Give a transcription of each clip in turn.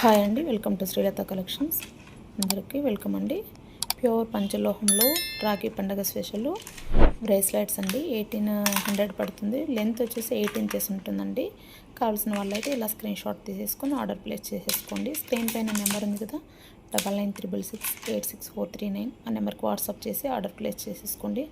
Hi అండి welcome to Srilatha collections. అందరికీ welcome అండి. ప్యూర్ పంచలోహంలో రాఖీ పండగ స్పెషల్. బ్రేస్లెట్స్ అండి ఎయిటీన్ హండ్రెడ్ పడుతుంది. లెంత్ వచ్చేసి ఎయిట్ ఇంచెస్ ఉంటుందండి. కావాల్సిన వాళ్ళైతే ఇలా స్క్రీన్ షాట్ తీసేసుకొని ఆర్డర్ ప్లేస్ చేసేసుకోండి. స్క్రీన్ పైన నెంబర్ ఉంది కదా double nine triple six eight six four three nine. ఆ నెంబర్కి వాట్సాప్ చేసి ఆర్డర్ ప్లేస్ చేసేసుకోండి.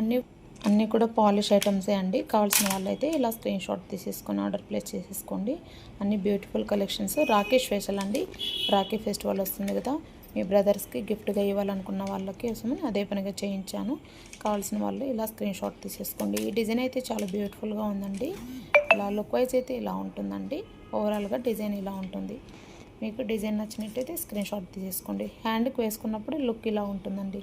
అన్నీ అన్నీ కూడా పాలిష్ ఐటమ్సే అండి. కావాల్సిన వాళ్ళైతే ఇలా స్క్రీన్ షాట్ తీసేసుకొని ఆర్డర్ ప్లేస్ చేసేసుకోండి. అన్ని బ్యూటిఫుల్ కలెక్షన్స్. రాఖీ స్పెషల్ అండి. రాఖీ ఫెస్టివల్ వస్తుంది కదా. మీ బ్రదర్స్కి గిఫ్ట్గా ఇవ్వాలనుకున్న వాళ్ళకి కోసమని అదే పనిగా చేయించాను. కావాల్సిన వాళ్ళు ఇలా స్క్రీన్ షాట్ తీసేసుకోండి. ఈ డిజైన్ అయితే చాలా బ్యూటిఫుల్గా ఉందండి. ఇలా లుక్ వైజ్ అయితే ఇలా ఉంటుందండి. ఓవరాల్గా డిజైన్ ఇలా ఉంటుంది. మీకు డిజైన్ నచ్చినట్టయితే స్క్రీన్ షాట్ తీసేసుకోండి. హ్యాండ్కి వేసుకున్నప్పుడు లుక్ ఇలా ఉంటుందండి.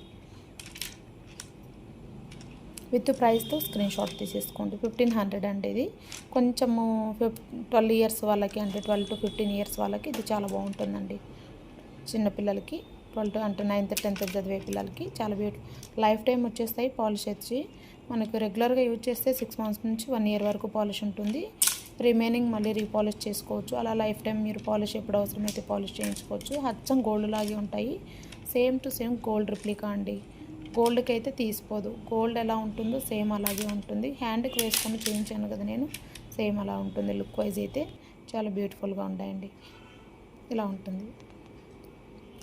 విత్ ప్రైస్తో స్క్రీన్ షాట్ తీసేసుకోండి. ఫిఫ్టీన్ హండ్రెడ్ అండి ఇది. కొంచెము ఫిఫ్ ట్వెల్వ్ ఇయర్స్ వాళ్ళకి అంటే ట్వెల్వ్ టు ఫిఫ్టీన్ ఇయర్స్ వాళ్ళకి ఇది చాలా బాగుంటుందండి. చిన్నపిల్లలకి ట్వెల్వ్ టు అంటే నైన్త్ టెన్త్ చదివే పిల్లలకి చాలా బ్యూటి లైఫ్ టైం వచ్చేస్తాయి పాలిష్ వచ్చి. మనకు రెగ్యులర్గా యూజ్ చేస్తే సిక్స్ మంత్స్ నుంచి వన్ ఇయర్ వరకు పాలిష్ ఉంటుంది. రిమైనింగ్ మళ్ళీ రీపాలిష్ చేసుకోవచ్చు. అలా లైఫ్ టైం మీరు పాలిష్ ఎప్పుడు అవసరమైతే పాలిష్ చేయించుకోవచ్చు. అచ్చం గోల్డ్ లాగే ఉంటాయి. Same to same gold replica అండి. గోల్డ్కి అయితే తీసిపోదు గోల్డ్ ఎలా ఉంటుందో సేమ్ అలాగే ఉంటుంది. హ్యాండ్కి వేసుకొని చూపించాను కదా నేను సేమ్ అలా ఉంటుంది. లుక్ వైజ్ అయితే చాలా బ్యూటిఫుల్గా ఉంటాయండి. ఇలా ఉంటుంది.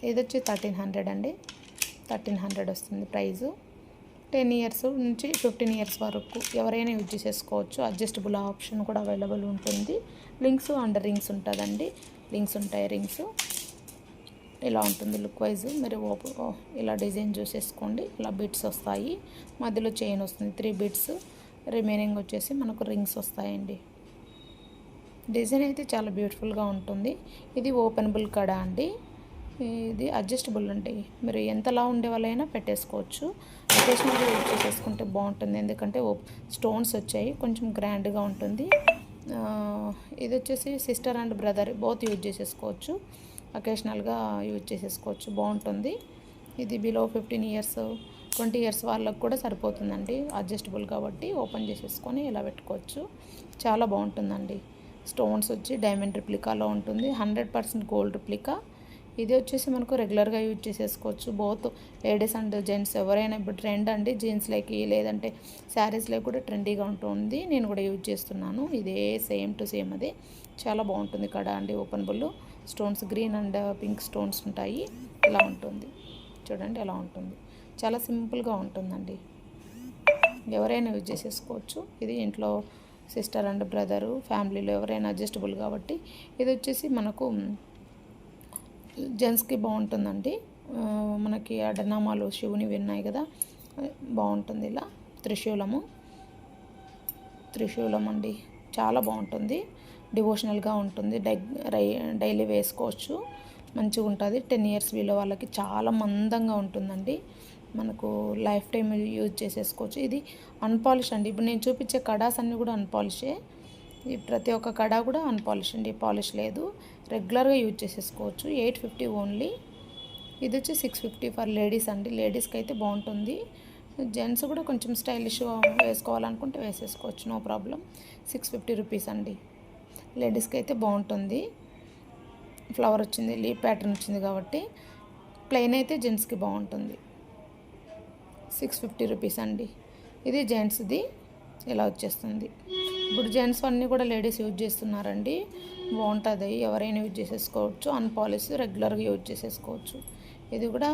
ఇది వచ్చి థర్టీన్ హండ్రెడ్ అండి. థర్టీన్ హండ్రెడ్ వస్తుంది ప్రైజు. టెన్ ఇయర్స్ నుంచి ఫిఫ్టీన్ ఇయర్స్ వరకు ఎవరైనా యూజ్ చేసేసుకోవచ్చు అడ్జస్టబుల్ ఆప్షన్ కూడా అవైలబుల్ ఉంటుంది. లింక్స్ అండర్ రింగ్స్ ఉంటుందండి. లింక్స్ ఉంటాయి రింగ్స్. ఇలా ఉంటుంది లుక్ వైజ్. మీరు ఓ- ఇలా డిజైన్ చూసేసుకోండి. ఇలా బిట్స్ వస్తాయి. మధ్యలో చైన్ వస్తుంది. Three bits. రిమైనింగ్ వచ్చేసి మనకు రింగ్స్ వస్తాయండి. డిజైన్ అయితే చాలా బ్యూటిఫుల్గా ఉంటుంది. ఇది ఓపెనబుల్ కడ అండి? ఇది అడ్జస్టబుల్ అండి. మీరు ఎంతలా ఉండే వాళ్ళైనా పెట్టేసుకోవచ్చు. అకేషనల్గా యూజ్ చేసేసుకుంటే బాగుంటుంది. ఎందుకంటే స్టోన్స్ వచ్చాయి. కొంచెం గ్రాండ్గా ఉంటుంది. ఇది వచ్చేసి sister and brother. Both use చేసేసుకోవచ్చు. అకేషనల్గా యూజ్ చేసేసుకోవచ్చు. బాగుంటుంది. ఇది below fifteen years twenty years వాళ్ళకు కూడా సరిపోతుందండి. అడ్జస్టబుల్ కాబట్టి ఓపెన్ చేసేసుకొని ఇలా పెట్టుకోవచ్చు. చాలా బాగుంటుందండి. స్టోన్స్ వచ్చి డైమండ్ రిప్లికాలో ఉంటుంది. హండ్రెడ్ పర్సెంట్ గోల్డ్ రిప్లికా ఇది వచ్చేసి మనకు రెగ్యులర్గా యూజ్ చేసేసుకోవచ్చు. బోత్ లేడీస్ అండ్ జెంట్స్ ఎవరైనా ఇప్పుడు ట్రెండ్ అండి జీన్స్లోకి లేదంటే శారీస్లోకి కూడా ట్రెండీగా ఉంటుంది. నేను కూడా యూజ్ చేస్తున్నాను. ఇదే సేమ్ టు సేమ్ అది. చాలా బాగుంటుంది కడ అండి open bull stones green and pink stones ఉంటాయి. ఇలా ఉంటుంది. చూడండి ఎలా ఉంటుంది. చాలా సింపుల్గా ఉంటుందండి. ఎవరైనా యూజ్ చేసేసుకోవచ్చు. ఇది ఇంట్లో సిస్టర్ అండ్ బ్రదరు ఫ్యామిలీలో ఎవరైనా అడ్జస్టబుల్ కాబట్టి. ఇది వచ్చేసి మనకు జెంట్స్కి బాగుంటుందండి. మనకి అడనామాలు శివుని విన్నాయి కదా. బాగుంటుంది ఇలా. త్రిశూలము. త్రిశూలం అండి చాలా బాగుంటుంది. డివోషనల్గా ఉంటుంది. డై రై- డైలీ వేసుకోవచ్చు. మంచిగా ఉంటుంది. టెన్ ఇయర్స్ వీలో వాళ్ళకి చాలా మందంగా ఉంటుందండి. మనకు లైఫ్ టైం యూజ్ చేసేసుకోవచ్చు. ఇది అన్పాలిష్ అండి. ఇప్పుడు నేను చూపించే కడాస్ అన్నీ కూడా అన్పాలిషే. ఈ ప్రతి ఒక్క కడా కూడా అన్పాలిష్ అండి. పాలిష్ లేదు. రెగ్యులర్గా యూజ్ చేసేసుకోవచ్చు. Eight fifty only. ఇది వచ్చి సిక్స్ ఫిఫ్టీ ఫర్ లేడీస్ అండి. లేడీస్కి అయితే బాగుంటుంది. జెంట్స్ కూడా కొంచెం స్టైలిష్గా వేసుకోవాలనుకుంటే వేసేసుకోవచ్చు. No problem. Six fifty rupees అండి. లేడీస్కి అయితే బాగుంటుంది. ఫ్లవర్ వచ్చింది లీవ్ ప్యాటర్న్ వచ్చింది కాబట్టి ప్లెయిన్ అయితే జెంట్స్కి బాగుంటుంది. సిక్స్ ఫిఫ్టీ రూపీస్ అండి. ఇది జెంట్స్ది ఇలా వచ్చేస్తుంది. ఇప్పుడు జెంట్స్ అన్నీ కూడా లేడీస్ యూజ్ చేస్తున్నారండి. బాగుంటుంది. ఎవరైనా యూజ్ చేసేసుకోవచ్చు. అన్పాలిష్ రెగ్యులర్గా యూజ్ చేసేసుకోవచ్చు. ఇది కూడా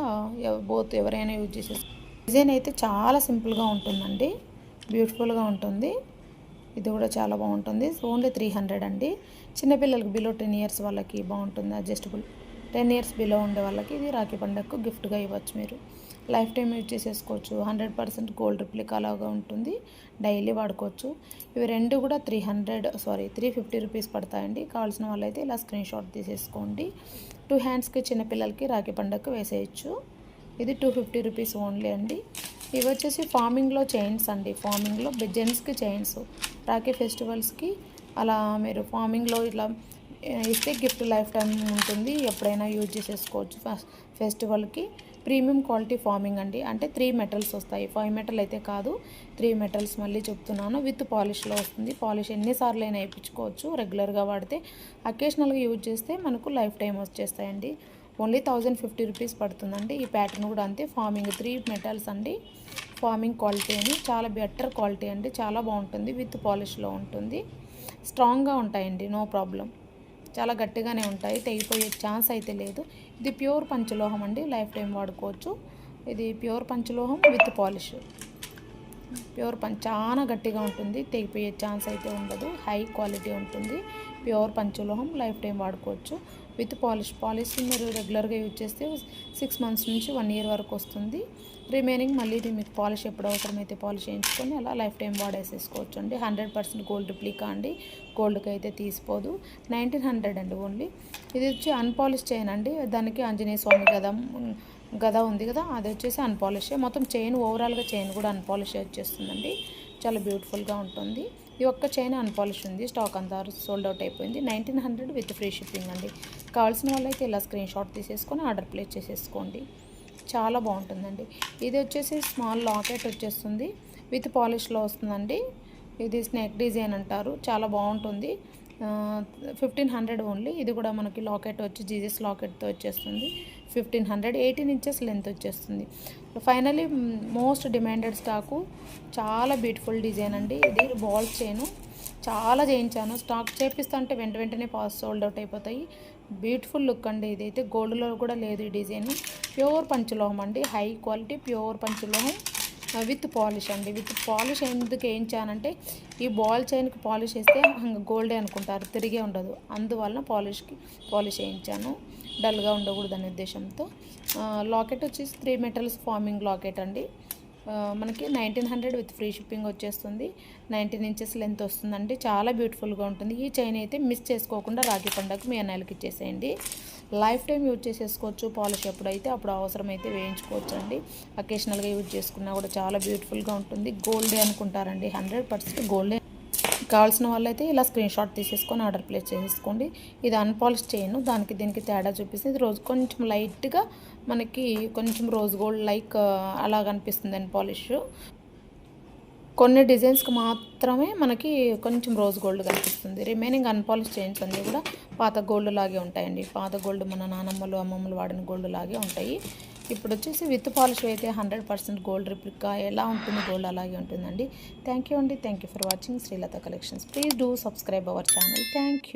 బోత్ ఎవరైనా యూజ్ చేసేసుకో డిజైన్ అయితే చాలా సింపుల్గా ఉంటుందండి. బ్యూటిఫుల్గా ఉంటుంది. ఇది కూడా చాలా బాగుంటుంది. ఓన్లీ త్రీ హండ్రెడ్ అండి. చిన్నపిల్లలకి బిలో టెన్ ఇయర్స్ వాళ్ళకి బాగుంటుంది అడ్జస్టబుల్ టెన్ ఇయర్స్ బిలో ఉండే వాళ్ళకి ఇది రాఖీ పండగకు గిఫ్ట్గా ఇవ్వచ్చు మీరు. లైఫ్ టైం యూజ్ చేసేసుకోవచ్చు. హండ్రెడ్ పర్సెంట్ గోల్డ్ రిప్లిక్ అలాగా ఉంటుంది. డైలీ వాడుకోవచ్చు. ఇవి రెండు కూడా three hundred sorry three fifty rupees పడతాయండి. కావాల్సిన వాళ్ళైతే ఇలా స్క్రీన్ షాట్ తీసేసుకోండి. టూ హ్యాండ్స్కి చిన్నపిల్లలకి రాఖీ పండగకు వేసేయచ్చు. ఇది టూ ఫిఫ్టీ రూపీస్ ఓన్లీ అండి. ఇవి వచ్చేసి ఫార్మింగ్లో చైన్స్ అండి. ఫార్మింగ్లో జెంట్స్కి చైన్స్ రాఖీ ఫెస్టివల్స్కి అలా మీరు ఫార్మింగ్లో ఇట్లా ఇస్తే గిఫ్ట్ లైఫ్ టైం ఉంటుంది. ఎప్పుడైనా యూజ్ చేసేసుకోవచ్చు ఫెస్టివల్కి. ప్రీమియం క్వాలిటీ ఫార్మింగ్ అండి. అంటే త్రీ మెటల్స్ వస్తాయి. ఫైవ్ మెటల్ అయితే కాదు. త్రీ మెటల్స్ మళ్ళీ చెప్తున్నాను. విత్ పాలిష్లో వస్తుంది. పాలిష్ ఎన్నిసార్లు అయినా వేయించుకోవచ్చు. రెగ్యులర్గా వాడితే అకేషనల్గా యూజ్ చేస్తే మనకు లైఫ్ టైం వచ్చేస్తాయండి. ఓన్లీ థౌజండ్ ఫిఫ్టీ రూపీస్ పడుతుందండి. ఈ ప్యాటర్న్ కూడా అంతే. ఫార్మింగ్ త్రీ మెటల్స్ అండి. ఫార్మింగ్ క్వాలిటీ అని చాలా బెటర్ క్వాలిటీ అండి చాలా బాగుంటుంది విత్ పాలిష్లో ఉంటుంది. స్ట్రాంగ్గా ఉంటాయండి నో ప్రాబ్లం. చాలా గట్టిగానే ఉంటాయి తెగిపోయే ఛాన్స్ అయితే లేదు. ఇది ప్యూర్ పంచలోహం అండి లైఫ్ టైం వాడుకోవచ్చు. ఇది ప్యూర్ పంచలోహం విత్ పాలిష్. ప్యూర్ పంచ్ చాలా గట్టిగా ఉంటుంది తెగిపోయే ఛాన్స్ అయితే ఉండదు హై క్వాలిటీ ఉంటుంది. ప్యూర్ పంచలోహం లైఫ్ టైం వాడుకోవచ్చు. విత్ పాలిష్ పాలిష్ మీరు రెగ్యులర్గా యూజ్ చేస్తే సిక్స్ మంత్స్ నుంచి వన్ ఇయర్ వరకు వస్తుంది. రిమైనింగ్ మళ్ళీ మీకు పాలిష్ ఎప్పుడు అవసరమైతే పాలిష్ చేయించుకొని అలా లైఫ్ టైం వాడేసేసుకోవచ్చు అండి హండ్రెడ్ పర్సెంట్ గోల్డ్ రిప్లికా అండి. గోల్డ్కి అయితే తీసిపోదు. నైన్టీన్ హండ్రెడ్ అండి ఓన్లీ. ఇది వచ్చి అన్పాలిష్ చైన్ అండి. దానికి ఆంజనేయ స్వామి గద గద ఉంది కదా అది వచ్చేసి అన్పాలిష్. మొత్తం చైన్ ఓవరాల్గా చైన్ కూడా అన్పాలిష్ వచ్చేస్తుందండి. చాలా బ్యూటిఫుల్గా ఉంటుంది. ఈ ఒక్క చైన్ అన్పాలిష్ ఉంది. స్టాక్ అంతా సోల్డ్ అవుట్ అయిపోయింది. Nineteen hundred with free shipping అండి. కావాల్సిన వాళ్ళైతే ఇలా స్క్రీన్ షాట్ తీసేసుకొని ఆర్డర్ ప్లేస్ చేసేసుకోండి. చాలా బాగుంటుందండి. ఇది వచ్చేసి స్మాల్ లాకెట్ వచ్చేస్తుంది. విత్ పాలిష్లో వస్తుందండి. ఇది స్నేక్ డిజైన్ అంటారు. చాలా బాగుంటుంది. ఫిఫ్టీన్ హండ్రెడ్ ఓన్లీ ఇది కూడా మనకి లాకెట్ వచ్చి జీజస్ లాకెట్తో వచ్చేస్తుంది. Fifteen hundred eighteen inches length వచ్చేస్తుంది. ఫైనలీ మోస్ట్ డిమాండెడ్ స్టాకు చాలా బ్యూటిఫుల్ డిజైన్ అండి. ఇది బాల్ చైను చాలా చేయించాను. స్టాక్ చేపిస్తుంటే వెంట వెంటనే పాస్ సోల్డ్ అవుట్ అయిపోతాయి. బ్యూటిఫుల్ లుక్ అండి ఇదైతే గోల్డ్లో కూడా లేదు ఈ డిజైన్ ప్యూర్ పంచలోహం అండి. హై క్వాలిటీ ప్యూర్ పంచలోహం. విత్ పాలిష్ అండి. విత్ పాలిష్ ఎందుకు వేయించానంటే ఈ బాల్ చైన్కి పాలిష్ వేస్తే గోల్డే అనుకుంటారు తిరిగే ఉండదు. అందువల్ల పాలిష్కి పాలిష్ వేయించాను. డల్గా ఉండకూడదు అనే ఉద్దేశంతో లాకెట్ వచ్చేసి త్రీ మెటల్స్ ఫార్మింగ్ లాకెట్ అండి. మనకి nineteen hundred with free shipping వచ్చేస్తుంది. నైన్టీన్ ఇంచెస్ లెంత్ వస్తుందండి. చాలా బ్యూటిఫుల్గా ఉంటుంది. ఈ చైన్ అయితే మిస్ చేసుకోకుండా రాఖీ పండుగకు మీ అన్నయ్యలకి ఇచ్చేసేయండి. లైఫ్ టైం యూజ్ చేసేసుకోవచ్చు. పాలిష్ ఎప్పుడైతే అప్పుడు అవసరమైతే వేయించుకోవచ్చు అండి అకేషనల్గా యూజ్ చేసుకున్నా కూడా చాలా బ్యూటిఫుల్గా ఉంటుంది. గోల్డే అనుకుంటారండి. హండ్రెడ్ పర్సెంట్ గోల్డే కావాల్సిన వాళ్ళైతే ఇలా స్క్రీన్ షాట్ తీసేసుకొని ఆర్డర్ ప్లేస్ చేసేసుకోండి. ఇది అన్పాలిష్ చేయను దానికి దీనికి తేడా చూపిస్తుంది. ఇది రోజు కొంచెం లైట్గా మనకి కొంచెం రోజ్ గోల్డ్ లైక్ అలా కనిపిస్తుంది అన్పాలిష్ కొన్ని డిజైన్స్కి మాత్రమే మనకి కొంచెం రోజ్ గోల్డ్ కనిపిస్తుంది. రిమైనింగ్ అన్పాలిష్ చేయించండి అన్నీ కూడా పాత గోల్డ్ లాగే ఉంటాయండి. పాత గోల్డ్ మన నానమ్మలు అమ్మమ్మలు వాడిన గోల్డ్ లాగే ఉంటాయి. ఇప్పుడు వచ్చేసి విత్ పాలిష్ అయితే హండ్రెడ్ పర్సెంట్ గోల్డ్ రిప్లికా ఎలా ఉంటుంది గోల్డ్ అలాగే ఉంటుందండి. థ్యాంక్ యూ అండి. Thank you for watching Srilatha collections. Please do subscribe our channel. Thank you